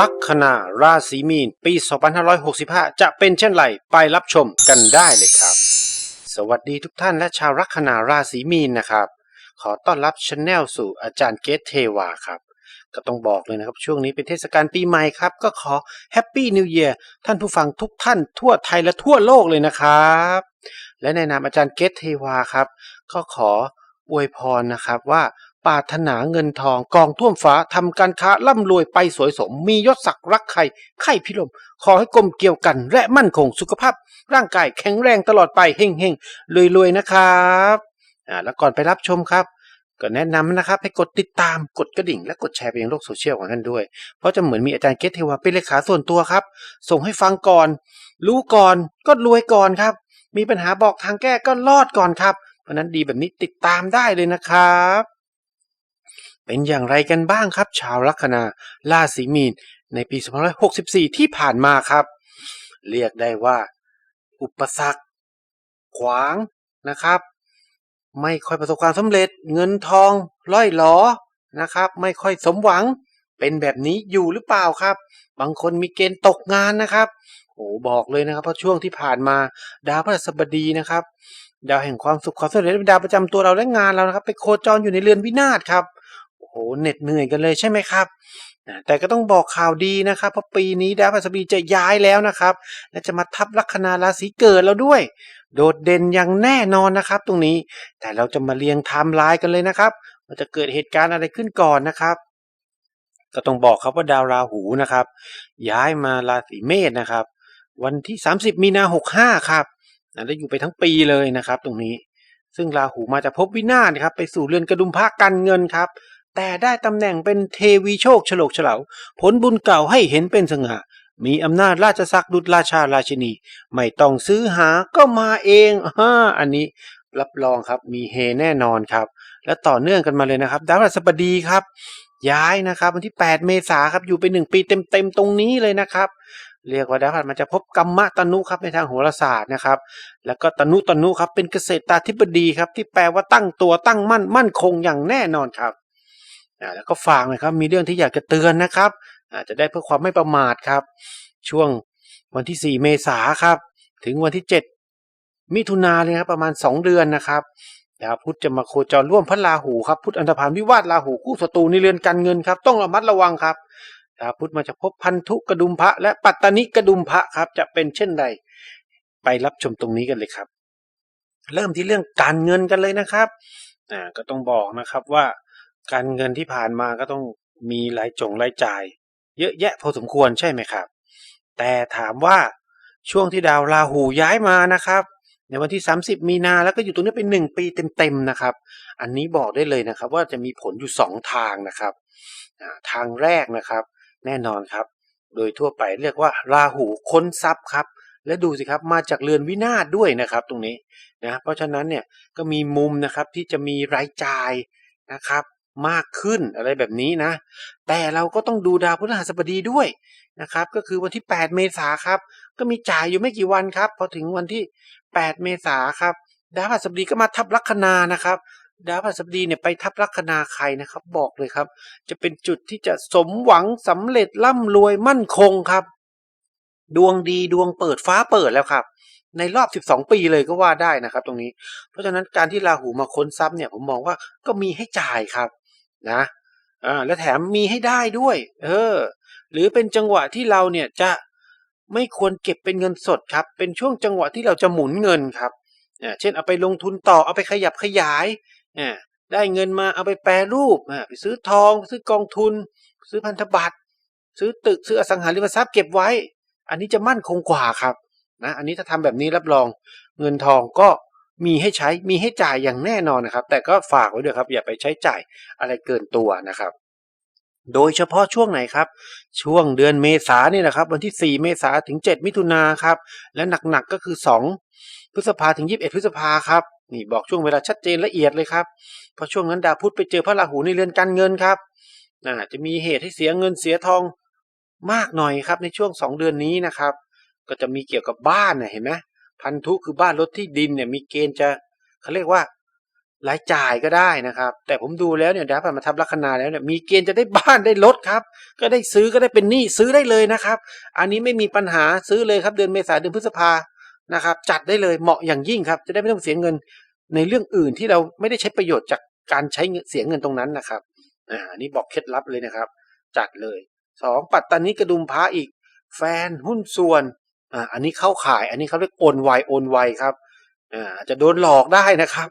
ลัคนาราศีมีน ปี 2565 จะเป็นเช่นไรไปรับชมกันได้เลยครับ สวัสดีทุกท่านและชาวลัคนาราศีมีนนะครับ ขอต้อนรับช anel สู่อาจารย์เกตเทวาครับ ก็ต้องบอกเลยนะครับ ช่วงนี้เป็นเทศกาลปีใหม่ครับ ก็ขอแฮปปี้นิว e ย r ท่านผู้ฟังทุกท่านทั่วไทยและทั่วโลกเลยนะครับ และในนามอาจารย์เกตเทวาครับ ก็ขออวยพรนะครับว่า ปาถนาเงินทองกองท่วมฟ้าทำการค้าร่ำรวยไปสวยสม มียศศักดิ์รักใครไข่พิลม ขอให้กลมเกี่ยวกัน และมั่นคงสุขภาพ ร่างกายแข็งแรงตลอดไปเฮงเฮงๆรวยๆนะครับอ่าแล้วก่อนไปรับชมครับ ก็แนะนำนะครับ ให้กดติดตามกดกระดิ่ง และกดแชร์ไปยังโลกโซเชียลของท่านด้วย เพราะจะเหมือนมีอาจารย์เกตเทวาเป็นเลขาส่วนตัวครับ ส่งให้ฟังก่อน รู้ก่อนก็รวยก่อนครับ มีปัญหาบอกทางแก้ก็รอดก่อนครับเพราะนั้นดีแบบนี้ติดตามได้เลยนะครับ เป็นอย่างไรกันบ้างครับ ชาวลัคนาราศีมีน ในปี 2564 ที่ผ่านมาครับ เรียกได้ว่า อุปสรรค ขวางนะครับ ไม่ค่อยประสบความสำเร็จเงินทองล่อยหลอนะครับ ไม่ค่อยสมหวังเป็นแบบนี้อยู่หรือเปล่าครับ บางคนมีเกณฑ์ตกงานนะครับโอ้บอกเลยนะครับเพราะช่วงที่ผ่านมาดาวพฤหัสบดีนะครับ ดาวแห่งความสุขความสำเร็จเป็นดาวประจำตัวเราและงานเรานะครับ ไปโคจรอยู่ในเรือนวินาศครับ อ้โหเหน็ดเหนื่อยกันเลยใช่ไหมครับแต่ก็ต้องบอกข่าวดีนะครับ เพราะปีนี้ดาวพฤหัสบดีจะย้ายแล้วนะครับ และจะมาทับลัคนาราศีเกิดเราด้วย โดดเด่นอย่างแน่นอนนะครับ ตรงนี้ แต่เราจะมาเรียงไทม์ไลน์กันเลยนะครับว่าจะเกิดเหตุการณ์อะไรขึ้นก่อนนะครับ ก็ต้องบอกครับว่าดาวราหูนะครับ ย้ายมาราศีเมษนะครับ วันที่ 30 มีนา65ครับนะได้อยู่ไปทั้งปีเลยนะครับ ตรงนี้ ซึ่งราหูมาจากภพวินาศครับ ไปสู่เรือนกระดุมพระกันเงินครับ แต่ได้ตำแหน่งเป็นเทวีโชคฉลกเฉลาผลบุญเก่าให้เห็นเป็นสง่ามีอำนาจราชศักดุจราชาราชินี ไม่ต้องซื้อหาก็มาเองอ่าอันนี้รับรองครับมีเฮแน่นอนครับ และต่อเนื่องกันมาเลยนะครับดาวพฤหัสบดีครับ ย้ายนะครับวันที่ 8 เมษาครับอยู่ไป1ปีเต็มๆตรงนี้เลยนะครับ เรียกว่าดาวพฤหัสมันจะพบกรรมะตนุครับในทางโหราศาสตร์นะครับ แล้วก็ตนุตนุครับเป็นเกษตรตาธิบดีครับที่แปลว่าตั้งตัวตั้งมั่นมั่นคงอย่างแน่นอนครับ อ่าแล้วก็ฝากนะครับมีเรื่องที่อยากจะเตือนนะครับอาจจะได้เพื่อความไม่ประมาทครับ ช่วงวันที่ 4 เมษาครับ ถึงวันที่ 7 มิถุนาเลยครับประมาณ 2 เดือนนะครับดาวพุธจะมาโคจรร่วมพระราหูครับพุธอันธพาลวิวาทราหูคู่ศัตรูในเรือนการเงินครับ ต้องระมัดระวังครับดาวพุธมาจะพบพันธุกระดุมพระ และปัตตนิกระดุมพระครับ จะเป็นเช่นใด ไปรับชมตรงนี้กันเลยครับ เริ่มที่เรื่องการเงินกันเลยนะครับอ่าก็ต้องบอกนะครับว่า การเงินที่ผ่านมาก็ต้องมีรายจงรายจ่าย เยอะแยะพอสมควรใช่ไหมครับ แต่ถามว่าช่วงที่ดาวราหูย้ายมานะครับ ในวันที่ 30 มีนาแล้วก็อยู่ตรงนี้เป็น 1 ปีเต็มๆนะครับ อันนี้บอกได้เลยนะครับ ว่าจะมีผลอยู่ 2 ทางนะครับทางแรกนะครับ แน่นอนครับ โดยทั่วไปเรียกว่าราหูค้นทรัพย์ครับและดูสิครับมาจากเรือนวินาศด้วยนะครับตรงนี้นะเพราะฉะนั้นเนี่ยก็มีมุมนะครับที่จะมีรายจ่ายนะครับ มากขึ้นอะไรแบบนี้นะ แต่เราก็ต้องดูดาวพฤหัสบดีด้วยนะครับ ก็คือวันที่ 8 เมษาครับ ก็มีจ่ายอยู่ไม่กี่วันครับ พอถึงวันที่ 8 เมษาครับ ดาวพฤหัสบดีก็มาทับลัคนานะครับดาวพฤหัสบดีเนี่ยไปทับลัคนาใครนะครับ บอกเลยครับ จะเป็นจุดที่จะสมหวังสำเร็จร่ำรวยมั่นคงครับ ดวงดีดวงเปิดฟ้าเปิดแล้วครับ ในรอบ 12 ปีเลยก็ว่าได้นะครับ ตรงนี้ เพราะฉะนั้นการที่ราหูมาค้นทรัพย์เนี่ยผมมองว่าก็มีให้จ่ายครับ นะอ่าและแถมมีให้ได้ด้วย เออ หรือเป็นจังหวะที่เราเนี่ยจะไม่ควรเก็บเป็นเงินสดครับ เป็นช่วงจังหวะที่เราจะหมุนเงินครับอ่าเช่นเอาไปลงทุนต่อเอาไปขยับขยายอ่าได้เงินมาเอาไปแปรรูปอ่าไปซื้อทอง ซื้อกองทุน ซื้อพันธบัตร ซื้อตึกซื้ออสังหาริมทรัพย์เก็บไว้ อันนี้จะมั่นคงกว่าครับนะอันนี้ถ้าทำแบบนี้รับรองเงินทองก็ มีให้ใช้มีให้จ่ายอย่างแน่นอนนะครับ แต่ก็ฝากไว้ด้วยครับ อย่าไปใช้จ่ายอะไรเกินตัวนะครับ โดยเฉพาะช่วงไหนครับ ช่วงเดือนเมษาเนี่ยนะครับ วันที่ 4 เมษาถึง 7 มิถุนาครับ และหนักๆก็คือ 2 พฤษภาถึง 21 พฤษภาครับนี่บอกช่วงเวลาชัดเจนละเอียดเลยครับเพราะช่วงนั้นดาวพุธไปเจอพระราหูในเรือนการเงินครับอ่าจะมีเหตุให้เสียเงินเสียทองมากหน่อยครับในช่วง 2 เดือนนี้นะครับ ก็จะมีเกี่ยวกับบ้านนะเห็นไหม พันธุคือบ้านรถที่ดินเนี่ยมีเกณฑ์จะเขาเรียกว่ารายจ่ายก็ได้นะครับ แต่ผมดูแล้วเนี่ยดาวมาทับลัคนาแล้วเนี่ยมีเกณฑ์จะได้บ้านได้รถครับ ก็ได้ซื้อก็ได้เป็นหนี้ซื้อได้เลยนะครับ อันนี้ไม่มีปัญหาซื้อเลยครับเดือนเมษาเดือนพฤษภานะครับ จัดได้เลยเหมาะอย่างยิ่งครับ จะได้ไม่ต้องเสียเงินในเรื่องอื่นที่เราไม่ได้ใช้ประโยชน์จากการใช้เงินเสียเงินตรงนั้นนะครับอ่าอันนี่บอกเคล็ดลับเลยนะครับ จัดเลยสองปัตตานีกระดุมพระอีก แฟนหุ้นส่วน อ่าอันนี้เข้าขาย อันนี้เขาเรียกโอนไวโอนไวครับอ่าจะโดนหลอกได้นะครับ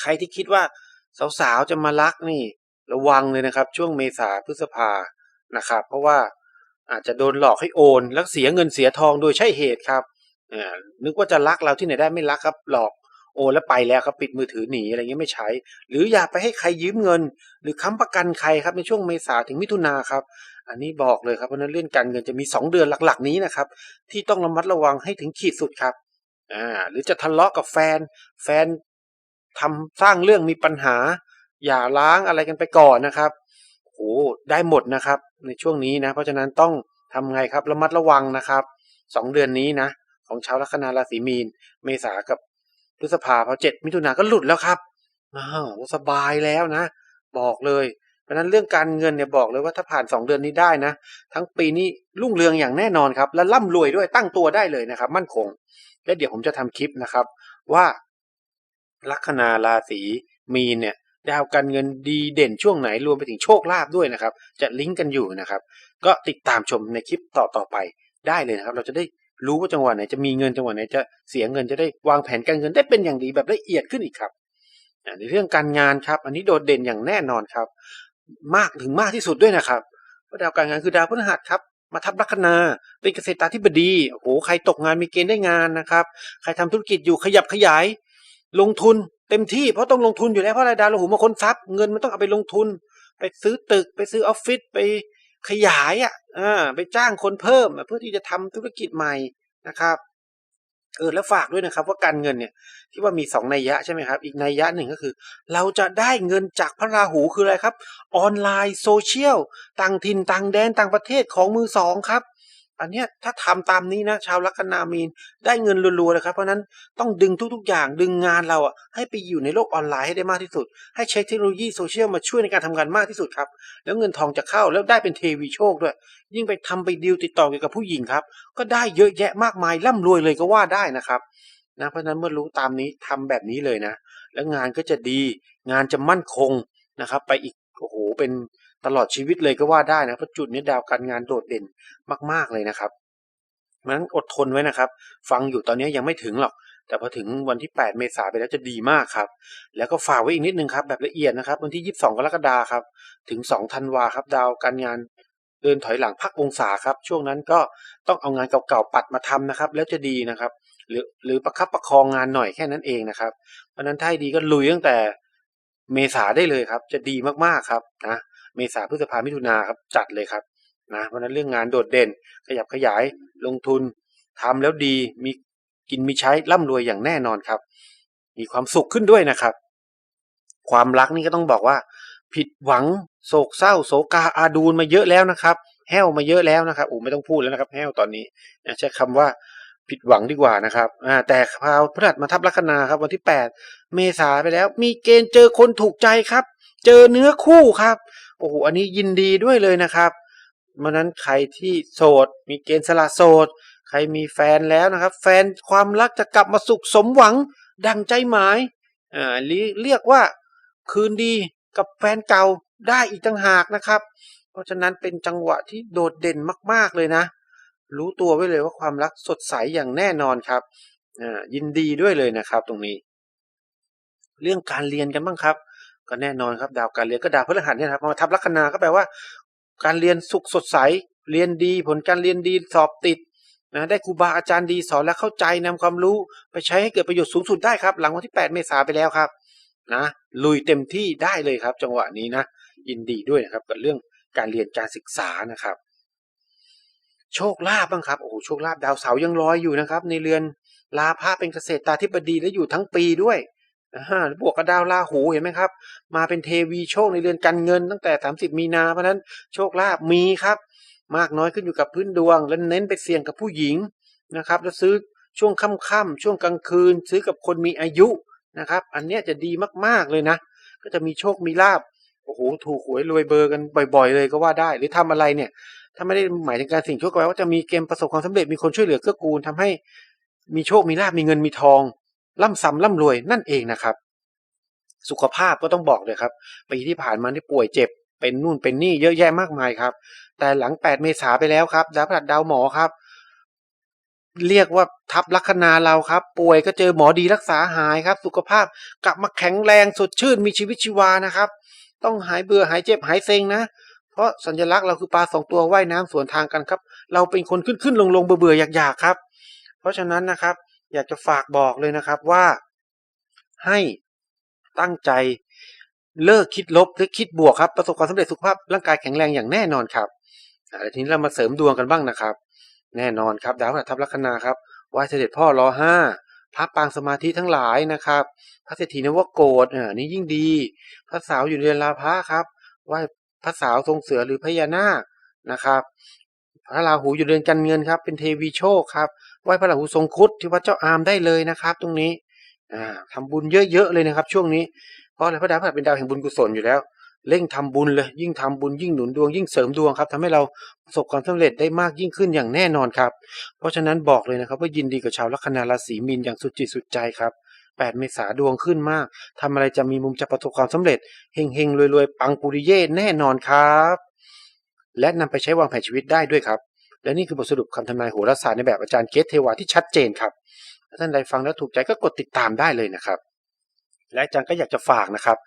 ใครที่คิดว่าสาวๆจะมารักนี่ ระวังเลยนะครับ ช่วงเมษาพฤษภานะครับ เพราะว่าอาจจะโดนหลอกให้โอนแล้วเสียเงินเสียทองโดยใช่เหตุครับอ่านึกว่าจะรักเราที่ไหนได้ไม่รักครับ หลอกโอนแล้วไปแล้วครับปิดมือถือหนีอะไรเงี้ยไม่ใช้ หรืออย่าไปให้ใครยืมเงิน หรือค้ำประกันใครครับในช่วงเมษาถึงมิถุนาครับ อันนี้บอกเลยครับเพราะฉะนั้นเรื่องการเงินจะมี 2 เดือนหลักๆ นี้นะครับ ที่ต้องระมัดระวังให้ถึงขีดสุดครับอ่าหรือจะทะเลาะกับแฟน แฟนทำสร้างเรื่องมีปัญหา อย่าล้างอะไรกันไปก่อนนะครับโอ้ได้หมดนะครับ ในช่วงนี้นะ เพราะฉะนั้นต้องทำไงครับระมัดระวังนะครับสองเดือนนี้นะ ของชาวลัคนาราศีมีน เมษากับพฤษภาพอเจ็ดมิถุนาก็หลุดแล้วครับอ้าวสบายแล้วนะ บอกเลย เพราะนั้นเรื่องการเงินเนี่ยบอกเลยว่าถ้าผ่าน 2 เดือนนี้ได้นะ ทั้งปีนี้รุ่งเรืองอย่างแน่นอนครับ และร่ำรวยด้วยตั้งตัวได้เลยนะครับ มั่นคง และเดี๋ยวผมจะทำคลิปนะครับ ว่าลัคนาราศีมีนเนี่ยดาวการเงินดีเด่นช่วงไหนรวมไปถึงโชคลาภด้วยนะครับ จะลิงก์กันอยู่นะครับ ก็ติดตามชมในคลิปต่อต่อๆไปได้เลยนะครับ เราจะได้รู้ว่าจังหวะไหนจะมีเงินจังหวะไหนจะเสียเงินจะได้วางแผนการเงินได้เป็นอย่างดีแบบละเอียดขึ้นอีกครับในเรื่องการงานครับ อันนี้โดดเด่นอย่างแน่นอนครับ มากถึงมากที่สุดด้วยนะครับเพราะดาวการงานคือดาวพฤหัสครับมาทับลัคนาเป็นเกษตราธิบดีโอ้โหใครตกงานมีเกณฑ์ได้งานนะครับ ใครทำธุรกิจอยู่ขยับขยาย ลงทุนเต็มที่เพราะต้องลงทุนอยู่แล้วเพราะอะไรดาวราหูมาคนทรัพย์เงินมันต้องเอาไปลงทุน ไปซื้อตึกไปซื้อออฟฟิศไปขยายอะอ่าไปจ้างคนเพิ่มเพื่อที่จะทำธุรกิจใหม่นะครับ เออแล้วฝากด้วยนะครับว่าการเงินเนี่ยที่ว่ามีสองนัยยะใช่ไหมครับ อีกนัยยะหนึ่งก็คือ เราจะได้เงินจากพระราหูคืออะไรครับ ออนไลน์โซเชียลต่างถิ่นต่างแดนต่างประเทศของมือสองครับ อันเนี้ยถ้าทำตามนี้นะ ชาวลัคนามีนได้เงินรัวๆเลยครับเพราะนั้นต้องดึงทุกๆ อย่างดึงงานเราอะให้ไปอยู่ในโลกออนไลน์ให้ได้มากที่สุด ให้ใช้เทคโนโลยีโซเชียลมาช่วยในการทำงานมากที่สุดครับ แล้วเงินทองจะเข้าแล้วได้เป็นเทวีโชคด้วย ยิ่งไปทำไปดีลติดต่อเกี่ยวกับผู้หญิงครับ ก็ได้เยอะแยะมากมายร่ำรวยเลยก็ว่าได้นะครับนะเพราะนั้นเมื่อรู้ตามนี้ทำแบบนี้เลยนะ แล้วงานก็จะดี งานจะมั่นคงนะครับ ไปอีก เป็นตลอดชีวิตเลยก็ว่าได้นะเพราะจุดนี้ดาวการงานโดดเด่นมาก ๆเลยนะครับเพราะฉะนั้นอดทนไว้นะครับ ฟังอยู่ตอนนี้ยังไม่ถึงหรอก แต่พอถึงวันที่ 8 เมษายนไปแล้วจะดีมากครับ แล้วก็ฝากไว้อีกนิดนึงครับ แบบละเอียดนะครับ วันที่ 22 กรกฎาคมครับ ถึง 2 ธันวาครับ ดาวการงานเดินถอยหลังพักองศาครับ ช่วงนั้นก็ต้องเอางานเก่าๆปัดมาทำนะครับ แล้วจะดีนะครับ หรือหรือประคับประคองงานหน่อยแค่นั้นเองนะครับ เพราะนั้นถ้าดีก็ลุยตั้งแต่ เมษาได้เลยครับ จะดีมากๆครับนะเมษาพฤษภามิถุนาครับจัดเลยครับนะเพราะนั้นเรื่องงานโดดเด่น ขยับขยายลงทุนทำแล้วดีมีกินมีใช้ร่ำรวยอย่างแน่นอนครับ มีความสุขขึ้นด้วยนะครับ ความรักนี่ก็ต้องบอกว่า ผิดหวังโศกเศร้าโศกาอาดูนมาเยอะแล้วนะครับ แห้วมาเยอะแล้วนะครับอ้ไม่ต้องพูดแล้วนะครับ แห้วตอนนี้ใช้คำว่า ผิดหวังดีกว่านะครับอ่าแต่พาวพฤหัสมาทับลัคนาครับ วันที่ 8 เมษาไปแล้ว มีเกณฑ์เจอคนถูกใจครับ เจอเนื้อคู่ครับโอ้โหอันนี้ยินดีด้วยเลยนะครับเพราะฉะนั้นใครที่โสด มีเกณฑ์สละโสด ใครมีแฟนแล้วนะครับ แฟนความรักจะกลับมาสุขสมหวังดังใจหมายอ่าเรียกว่าคืนดีกับแฟนเก่าได้อีกต่างหากนะครับ เพราะฉะนั้นเป็นจังหวะที่โดดเด่นมาก ๆเลยนะ รู้ตัวไว้เลยว่าความรักสดใสอย่างแน่นอนครับยินดีด้วยเลยนะครับ ตรงนี้ เรื่องการเรียนกันบ้างครับ ก็แน่นอนครับ ดาวการเรียนก็ดาวพฤหัสเนี่ยครับมาทับลัคนาก็แปลว่า การเรียนสุขสดใส เรียนดี ผลการเรียนดีสอบติดนะได้ครูบาอาจารย์ดีสอนและเข้าใจนำความรู้ไปใช้ให้เกิดประโยชน์สูงสุดได้ครับ หลังวันที่ 8 เมษาไปแล้วครับนะลุยเต็มที่ได้เลยครับ จังหวะนี้นะยินดีด้วยนะครับกับเรื่องการเรียนการศึกษานะครับ โชคลาภบ้างครับโอ้โหโชคลาภดาวเสาร์ยังลอยอยู่นะครับ ในเรือนลาภะเป็นเกษตรตาธิบดีและอยู่ทั้งปีด้วยอ่าบวกกับดาวราหูเห็นไหมครับ มาเป็นเทวีโชคในเรือนการเงินตั้งแต่ 30 มีนาเพราะนั้นโชคลาภมีครับ มากน้อยขึ้นอยู่กับพื้นดวง และเน้นไปเสี่ยงกับผู้หญิงนะครับ แล้วซื้อช่วงค่ำๆช่วงกลางคืน ซื้อกับคนมีอายุนะครับ อันเนี้ยจะดีมากๆเลยนะ ก็จะมีโชคมีลาบโอ้โหถูกหวยรวยเบอร์กันบ่อย ๆ เลยก็ว่าได้ หรือทำอะไรเนี่ย ถ้าไม่ได้หมายถึงการสิ่งชั่วแปลว่าจะมีเกมประสบความสำเร็จมีคนช่วยเหลือเกื้อกูลทำให้มีโชคมีลาบมีเงินมีทองร่ำซ้ำร่ำรวยนั่นเองนะครับ สุขภาพก็ต้องบอกเลยครับปีที่ผ่านมาที่ป่วยเจ็บ เป็นนู่นเป็นนี่เยอะแยะมากมายครับ แต่หลัง 8 เมษาไปแล้วครับดาวพฤหัสดาวหมอครับ เรียกว่าทับลัคนาเราครับ ป่วยก็เจอหมอดีรักษาหายครับ สุขภาพกลับมาแข็งแรงสดชื่นมีชีวิตชีวานะครับ ต้องหายเบื่อหายเจ็บหายเซ็งนะ เพราะสัญลักษณ์เราคือปลาสองตัวว่ายน้ำสวนทางกันครับ เราเป็นคนขึ้นขึ้นลงลงเบื่อเบื่ออยากอยากครับ เพราะฉะนั้นนะครับ อยากจะฝากบอกเลยนะครับว่า ให้ตั้งใจเลิกคิดลบหรือคิดบวกครับประสบความสำเร็จสุขภาพร่างกายแข็งแรงอย่างแน่นอนครับทีนี้เรามาเสริมดวงกันบ้างนะครับ แน่นอนครับ ดาวพฤหัสทับลัคนาครับไหว้เสด็จพ่อรอห้าพระปางสมาธิทั้งหลายนะครับ พระเศรษฐีนวโกฏอ่านี่ยิ่งดี พระสาวอยู่เรือนลาพระครับไหว้ พระสาวทรงเสือหรือพญานาคนะครับ พระราหูอยู่เรือนกันเงินครับ เป็นเทวีโชคครับไหว้พระราหูทรงคุดที่วัดเจ้าอามได้เลยนะครับ ตรงนี้อ่าทำบุญเยอะๆเลยนะครับ ช่วงนี้เพราะอะไรพระดาวพฤหัสเป็นดาวแห่งบุญกุศลอยู่แล้ว เร่งทำบุญเลย ยิ่งทำบุญยิ่งหนุนดวงยิ่งเสริมดวงครับทำให้เราประสบความสำเร็จได้มากยิ่งขึ้นอย่างแน่นอนครับ เพราะฉะนั้นบอกเลยนะครับว่ายินดีกับชาวลัคนาราศีมีนอย่างสุดจิตสุดใจครับ 8 เมษาดวงขึ้นมากทำอะไรจะมีมุมจะประสบความสำเร็จเฮงเฮงๆรวยๆ ปังปุริเย่แน่นอนครับ และนำไปใช้วางแผนชีวิตได้ด้วยครับ และนี่คือบทสรุปคำทำนายโหราศาสตร์ในแบบอาจารย์เกตเทวาที่ชัดเจนครับถ้าท่านใดฟังแล้วถูกใจก็กดติดตามได้เลยนะครับ และอาจารย์ก็อยากจะฝากนะครับ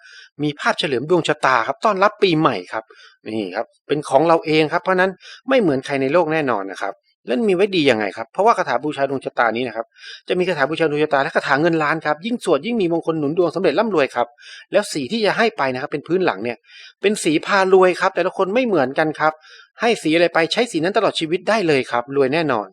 มีภาพเฉลิมดวงชะตาครับต้อนรับปีใหม่ครับนี่ครับเป็นของเราเองครับเพราะนั้นไม่เหมือนใครในโลกแน่นอนนะครับ แล้วมีไว้ดียังไงครับ เพราะว่าคาถาบูชาดวงชะตานี้นะครับ จะมีคาถาบูชาดวงชะตาและคาถาเงินล้านครับ ยิ่งสวดยิ่งมีมงคลหนุนดวงสำเร็จร่ำรวยครับ แล้วสีที่จะให้ไปนะครับ เป็นพื้นหลังเนี่ย เป็นสีพารวยครับ แต่ละคนไม่เหมือนกันครับ ให้สีอะไรไปใช้สีนั้นตลอดชีวิตได้เลยครับ รวยแน่นอน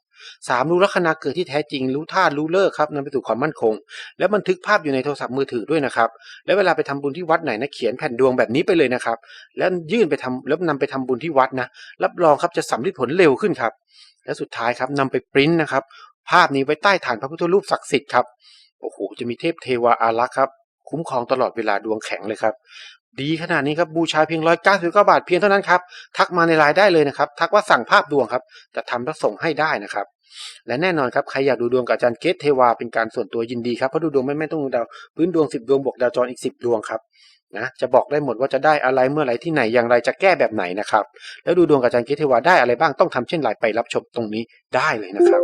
สามรู้ลัคนาเกิดที่แท้จริง รู้ท่ารู้เลิกครับนำไปสู่ความมั่นคง แล้วบันทึกภาพอยู่ในโทรศัพท์มือถือด้วยนะครับ แล้วเวลาไปทำบุญที่วัดไหนนะเขียนแผ่นดวงแบบนี้ไปเลยนะครับ แล้วยื่นไปทำแล้วนำไปทำบุญที่วัดนะ รับรองครับจะสำลิดผลเร็วขึ้นครับ และสุดท้ายครับนำไปปริ้นนะครับ ภาพนี้ไว้ใต้ฐานพระพุทธรูปศักดิ์สิทธิ์ครับโอ้โหจะมีเทพเทวาอารักษ์ครับ คุ้มครองตลอดเวลาดวงแข็งเลยครับ ดีขนาดนี้ครับบูชาเพียงร้อยเก้าสิบเก้าบาทเพียงเท่านั้นครับ ทักมาในไลน์ได้เลยนะครับ ทักว่าสั่งภาพดวงครับจะทำแล้วส่งให้ได้นะครับและแน่นอนครับใครอยากดูดวงกับอาจารย์เกตเทวาเป็นการส่วนตัวยินดีครับเพราะดูดวงไม่แม่นต้องดูดาวพื้นดวงสิบดวงบวกดาวจรอีกสิบดวงครับ นะจะบอกได้หมดว่าจะได้อะไรเมื่อไหรที่ไหนอย่างไรจะแก้แบบไหนนะครับ แล้วดูดวงกับอาจารย์เกตเทวาได้อะไรบ้างต้องทำเช่นไรไปรับชมตรงนี้ได้เลยนะครับ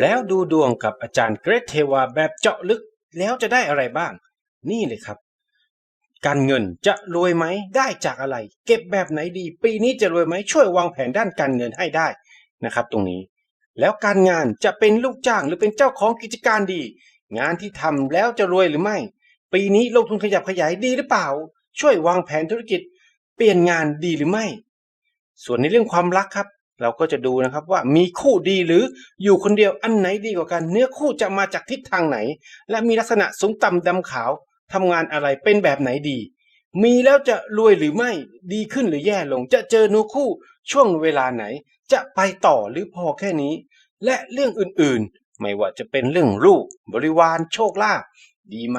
แล้วดูดวงกับอาจารย์เกรทเทวาแบบเจาะลึกแล้วจะได้อะไรบ้าง นี่เลยครับ การเงินจะรวยไหมได้จากอะไร เก็บแบบไหนดี ปีนี้จะรวยไหมช่วยวางแผนด้านการเงินให้ได้นะครับ ตรงนี้ แล้วการงานจะเป็นลูกจ้างหรือเป็นเจ้าของกิจการดี งานที่ทำแล้วจะรวยหรือไม่ ปีนี้ลงทุนขยับขยายดีหรือเปล่า ช่วยวางแผนธุรกิจ เปลี่ยนงานดีหรือไม่ ส่วนในเรื่องความรักครับ เราก็จะดูนะครับว่ามีคู่ดีหรืออยู่คนเดียวอันไหนดีกว่ากัน เนื้อคู่จะมาจากทิศทางไหน และมีลักษณะสูงต่ำดำขาวทำงานอะไรเป็นแบบไหนดี มีแล้วจะรวยหรือไม่ดีขึ้นหรือแย่ลง จะเจอเนื้อคู่ช่วงเวลาไหน จะไปต่อหรือพอแค่นี้ และเรื่องอื่นๆ ไม่ว่าจะเป็นเรื่องลูกบริวารโชคลาภดีไหม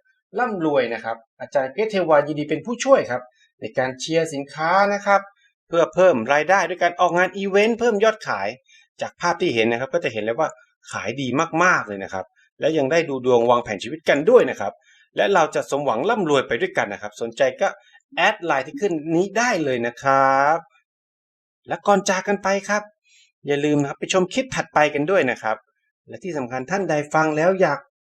ร่ำรวยนะครับ อาจารย์เกรทเทวายินดีเป็นผู้ช่วยครับ ในการเชียร์สินค้านะครับ เพื่อเพิ่มรายได้ด้วยการออกงานอีเวนต์เพิ่มยอดขาย จากภาพที่เห็นนะครับ ก็จะเห็นเลยว่าขายดีมากๆเลยนะครับ และยังได้ดูดวงวางแผนชีวิตกันด้วยนะครับ และเราจะสมหวังร่ำรวยไปด้วยกันนะครับ สนใจก็แอดไลน์ที่ขึ้นนี้ได้เลยนะครับ และก่อนจากกันไปครับ อย่าลืมนะครับไปชมคลิปถัดไปกันด้วยนะครับ และที่สำคัญท่านใดฟังแล้วอยาก